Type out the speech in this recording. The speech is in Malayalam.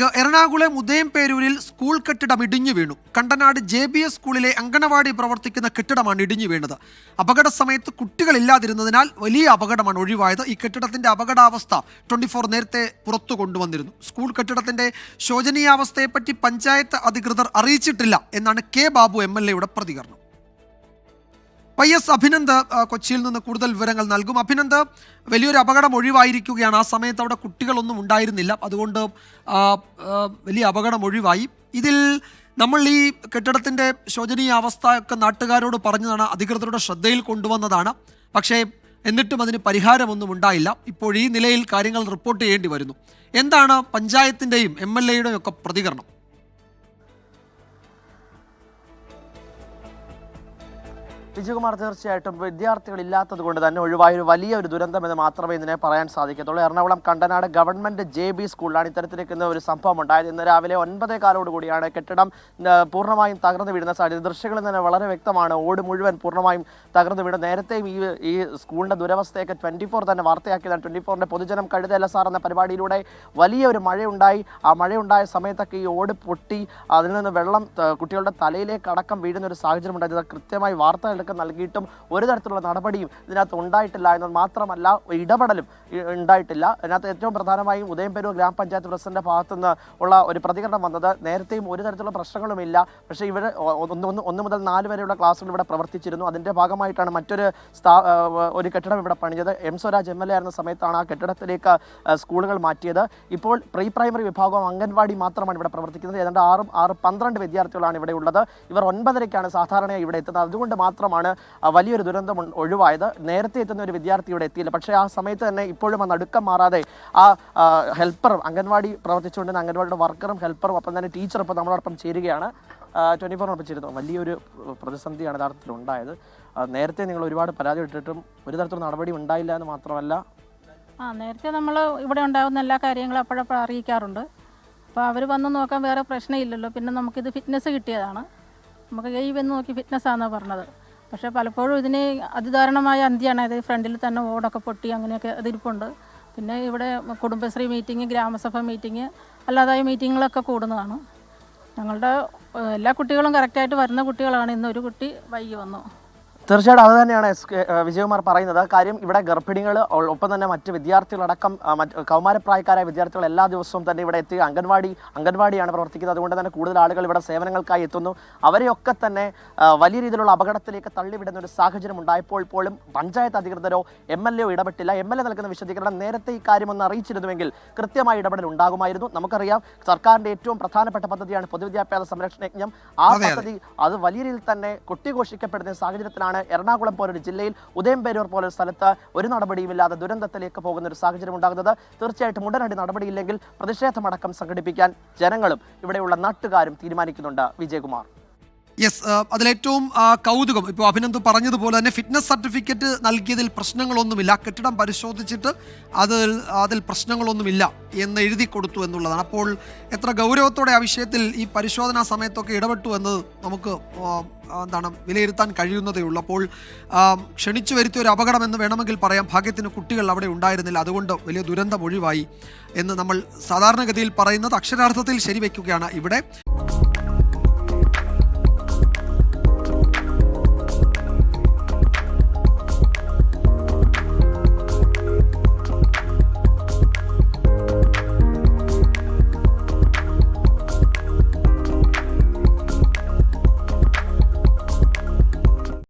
എറണാകുളം ഉദയംപേരൂരിൽ സ്കൂൾ കെട്ടിടം ഇടിഞ്ഞു വീണു. കണ്ടനാട് ജെ ബി എസ് സ്കൂളിലെ അങ്കണവാടി പ്രവർത്തിക്കുന്ന കെട്ടിടമാണ് ഇടിഞ്ഞു വീണത്. അപകട സമയത്ത് കുട്ടികളില്ലാതിരുന്നതിനാൽ വലിയ അപകടമാണ് ഒഴിവായത്. ഈ കെട്ടിടത്തിന്റെ അപകടാവസ്ഥ ട്വന്റി ഫോർ നേരത്തെ പുറത്തു കൊണ്ടുവന്നിരുന്നു. സ്കൂൾ കെട്ടിടത്തിന്റെ ശോചനീയാവസ്ഥയെപ്പറ്റി പഞ്ചായത്ത് അധികൃതർ അറിയിച്ചിട്ടില്ല എന്നാണ് കെ ബാബു എം പ്രതികരണം. വൈ എസ് അഭിനന്ദ് കൊച്ചിയിൽ നിന്ന് കൂടുതൽ വിവരങ്ങൾ നൽകും. അഭിനന്ദ് വലിയൊരു അപകടം ഒഴിവായിരിക്കുകയാണ്. ആ സമയത്ത് അവിടെ കുട്ടികളൊന്നും ഉണ്ടായിരുന്നില്ല. അതുകൊണ്ട് വലിയ അപകടം ഒഴിവായി. ഇതിൽ നമ്മൾ ഈ കെട്ടിടത്തിന്റെ ശോചനീയ അവസ്ഥ ഒക്കെ നാട്ടുകാരോട് പറഞ്ഞതാണ് അധികൃതരുടെ ശ്രദ്ധയിൽ കൊണ്ടുവന്നതാണ്. പക്ഷേ എന്നിട്ടും അതിന് പരിഹാരമൊന്നും ഉണ്ടായില്ല. ഇപ്പോൾ ഈ നിലയിൽ കാര്യങ്ങൾ റിപ്പോർട്ട് ചെയ്യേണ്ടി വരുന്നു. എന്താണ് പഞ്ചായത്തിന്റെയും എം എൽ എയുടെയും ഒക്കെ പ്രതികരണം? വിജയകുമാർ തീർച്ചയായിട്ടും വിദ്യാർത്ഥികൾ ഇല്ലാത്തത് കൊണ്ട് തന്നെ ഒഴിവായ ഒരു വലിയ ഒരു ദുരന്തം എന്ന് മാത്രമേ ഇതിനെ പറയാൻ സാധിക്കത്തുള്ളൂ. Ernakulam Kandanad government J B സ്കൂളിലാണ് ഇത്തരത്തിലേക്കുന്ന ഒരു സംഭവം ഉണ്ടായത്. ഇന്ന് രാവിലെ ഒൻപതേ കാലോടുകൂടിയാണ് കെട്ടിടം പൂർണമായും തകർന്നു വീഴുന്ന സാഹചര്യം. ദൃശ്യങ്ങളിൽ തന്നെ വളരെ വ്യക്തമാണ് ഓട് മുഴുവൻ പൂർണമായും തകർന്നു വീണ്. നേരത്തെയും ഈ ഈ സ്കൂളിന്റെ ദുരവസ്ഥയൊക്കെ ട്വന്റി ഫോർ തന്നെ വാർത്തയാക്കിയതാണ്. ട്വന്റി ഫോറിന്റെ പൊതുജനം കഴുതല്ല സാർ എന്ന പരിപാടിയിലൂടെ വലിയ ഒരു മഴയുണ്ടായി. ആ മഴയുണ്ടായ സമയത്തൊക്കെ ഈ ഓട് പൊട്ടി അതിൽ നിന്ന് വെള്ളം കുട്ടികളുടെ തലയിലേക്ക് അടക്കം വീഴുന്ന ഒരു സാഹചര്യം ഉണ്ടായത് കൃത്യമായി കൃത്യമായി വാർത്തകളൊക്കെ നൽകിയിട്ടും ഒരു തരത്തിലുള്ള നടപടിയും ഇതിനകത്ത് ഉണ്ടായിട്ടില്ല എന്നത് മാത്രമല്ല ഇടപെടലും ഉണ്ടായിട്ടില്ല. അതിനകത്ത് ഏറ്റവും പ്രധാനമായും ഉദയംപേരൂർ ഗ്രാമപഞ്ചായത്ത് പ്രസിഡന്റിന്റെ ഭാഗത്തുനിന്ന് ഉള്ള ഒരു പ്രതികരണം വന്നത് നേരത്തെയും ഒരു തരത്തിലുള്ള പ്രശ്നങ്ങളുമില്ല. പക്ഷേ ഇവർ ഒന്ന് ഒന്ന് ഒന്ന് മുതൽ നാല് വരെയുള്ള ക്ലാസ്സുകൾ ഇവിടെ പ്രവർത്തിച്ചിരുന്നു. അതിന്റെ ഭാഗമായിട്ടാണ് മറ്റൊരു സ്ഥാ ഒരു കെട്ടിടം ഇവിടെ പണിഞ്ഞത്. M Swaraj M L A ആയിരുന്ന സമയത്താണ് ആ കെട്ടിടത്തിലേക്ക് സ്കൂളുകൾ മാറ്റിയത്. ഇപ്പോൾ പ്രീ പ്രൈമറി വിഭാഗവും അംഗൻവാടി മാത്രമാണ് ഇവിടെ പ്രവർത്തിക്കുന്നത്. ഏതാണ്ട് ആറും ആറ് പന്ത്രണ്ട് വിദ്യാർത്ഥികളാണ് ഇവിടെ ഉള്ളത്. ഇവർ ഒൻപതരയ്ക്കാണ് സാധാരണയായി ഇവിടെ എത്തുന്നത്. അതുകൊണ്ട് മാത്രമാണ് ആ, വലിയൊരു ദുരന്തം ഒഴിവായത്. നേരത്തെ എത്തുന്ന ഒരു വിദ്യാർത്ഥി ഇവിടെ എത്തിയില്ല. പക്ഷേ ആ സമയത്ത് തന്നെ ഇപ്പോഴും ആ നടുക്കം മാറാതെ ആ ഹെൽപ്പറും അംഗൻവാടി പ്രവർത്തിച്ചുകൊണ്ടിരുന്ന അംഗൻവാടിയുടെ വർക്കറും ഹെൽപ്പറും ഒപ്പം തന്നെ ടീച്ചർ ഇപ്പം നമ്മളോടൊപ്പം ചേരുകയാണ്. ട്വന്റി ഫോറിനൊപ്പം ചേരുന്നു. വലിയൊരു പ്രതിസന്ധിയാണ് യഥാർത്ഥത്തിൽ ഉണ്ടായത്. നേരത്തെ നിങ്ങൾ ഒരുപാട് പരാതി ഇട്ടിട്ടും ഒരു തരത്തിലുള്ള നടപടി ഉണ്ടായില്ല എന്ന് മാത്രമല്ല. ആ നേരത്തെ നമ്മൾ ഇവിടെ ഉണ്ടാകുന്ന എല്ലാ കാര്യങ്ങളും അപ്പോഴപ്പോൾ അറിയിക്കാറുണ്ട്. അപ്പോൾ അവർ വന്ന് നോക്കാൻ വേറെ പ്രശ്നമില്ലല്ലോ. പിന്നെ നമുക്കിത് ഫിറ്റ്നസ് കിട്ടിയതാണ്. നമുക്ക് വന്ന് നോക്കി ഫിറ്റ്നസ് ആണെന്നാണ് പറഞ്ഞത്. പക്ഷേ പലപ്പോഴും ഇതിന് അതിദാരുണമായ അന്ത്യാണ്. അതായത് ഫ്രണ്ടിൽ തന്നെ ഓടൊക്കെ പൊട്ടി അങ്ങനെയൊക്കെ അതിരിപ്പുണ്ട്. പിന്നെ ഇവിടെ കുടുംബശ്രീ മീറ്റിംഗ് ഗ്രാമസഭ മീറ്റിംഗ് അല്ലാതായ മീറ്റിങ്ങുകളൊക്കെ കൂടുന്നതാണ്. ഞങ്ങളുടെ എല്ലാ കുട്ടികളും കറക്റ്റായിട്ട് വരുന്ന കുട്ടികളാണ്. ഇന്ന് ഒരു കുട്ടി വൈകി വന്നു. തീർച്ചയായിട്ടും അത് തന്നെയാണ് എസ് കെ വിജയകുമാർ പറയുന്നത്. കാര്യം ഇവിടെ ഗർഭിണികൾ ഒപ്പം തന്നെ മറ്റ് വിദ്യാർത്ഥികളടക്കം മറ്റ് കൗമാരപ്രായക്കാരായ വിദ്യാർത്ഥികൾ എല്ലാ ദിവസവും തന്നെ ഇവിടെ എത്തി അംഗൻവാടി അംഗൻവാടിയാണ് പ്രവർത്തിക്കുന്നത്. അതുകൊണ്ട് തന്നെ കൂടുതൽ ആളുകൾ ഇവിടെ സേവനങ്ങൾക്കായി എത്തുന്നു. അവരെയൊക്കെ തന്നെ വലിയ രീതിയിലുള്ള അപകടത്തിലേക്ക് തള്ളിവിടുന്ന ഒരു സാഹചര്യം ഉണ്ടായപ്പോൾ പോലും പഞ്ചായത്ത് അധികൃതരോ എം എൽ എയോ ഇടപെട്ടില്ല. എം എൽ എ നൽകുന്ന വിശദീകരണം നേരത്തെ ഈ കാര്യം ഒന്ന് അറിയിച്ചിരുന്നുവെങ്കിൽ കൃത്യമായ ഇടപെടൽ ഉണ്ടാകുമായിരുന്നു. നമുക്കറിയാം സർക്കാരിന്റെ ഏറ്റവും പ്രധാനപ്പെട്ട പദ്ധതിയാണ് പൊതുവിദ്യാഭ്യാസ സംരക്ഷണ യജ്ഞം. ആ. പദ്ധതി അത് വലിയ രീതിയിൽ തന്നെ കൊട്ടിഘോഷിക്കപ്പെടുന്ന സാഹചര്യത്തിലാണ് എറണാകുളം പോലൊരു ജില്ലയിൽ ഉദയംപേരൂർ പോലൊരു സ്ഥലത്ത് ഒരു നടപടിയുമില്ലാതെ ദുരന്തത്തിലേക്ക് പോകുന്ന ഒരു സാഹചര്യം ഉണ്ടാകുന്നത്. തീർച്ചയായിട്ടും ഉടനടി നടപടിയില്ലെങ്കിൽ പ്രതിഷേധമടക്കം സംഘടിപ്പിക്കാൻ ജനങ്ങളും ഇവിടെയുള്ള നാട്ടുകാരും തീരുമാനിക്കുന്നുണ്ട്. വിജയകുമാർ. യെസ് അതിലേറ്റവും ആ, കൗതുകം. ഇപ്പോൾ അഭിനന്ദ് പറഞ്ഞതുപോലെ തന്നെ ഫിറ്റ്നസ് സർട്ടിഫിക്കറ്റ് നൽകിയതിൽ പ്രശ്നങ്ങളൊന്നുമില്ല. കെട്ടിടം പരിശോധിച്ചിട്ട് അതിൽ അതിൽ പ്രശ്നങ്ങളൊന്നുമില്ല എന്ന് എഴുതി കൊടുത്തു എന്നുള്ളതാണ്. അപ്പോൾ എത്ര ഗൗരവത്തോടെ ആ വിഷയത്തിൽ ഈ പരിശോധനാ സമയത്തൊക്കെ ഇടപെട്ടു എന്നത് നമുക്ക് എന്താണ് വിലയിരുത്താൻ കഴിയുന്നതേ ഉള്ളൂ. അപ്പോൾ ക്ഷണിച്ചു വരുത്തിയ ഒരു അപകടം എന്ന് വേണമെങ്കിൽ പറയാം. ഭാഗ്യത്തിന് കുട്ടികൾ അവിടെ ഉണ്ടായിരുന്നില്ല. അതുകൊണ്ട് വലിയ ദുരന്തം ഒഴിവായി എന്ന് നമ്മൾ സാധാരണഗതിയിൽ പറയുന്നത് അക്ഷരാർത്ഥത്തിൽ ശരിവെക്കുകയാണ് ഇവിടെ.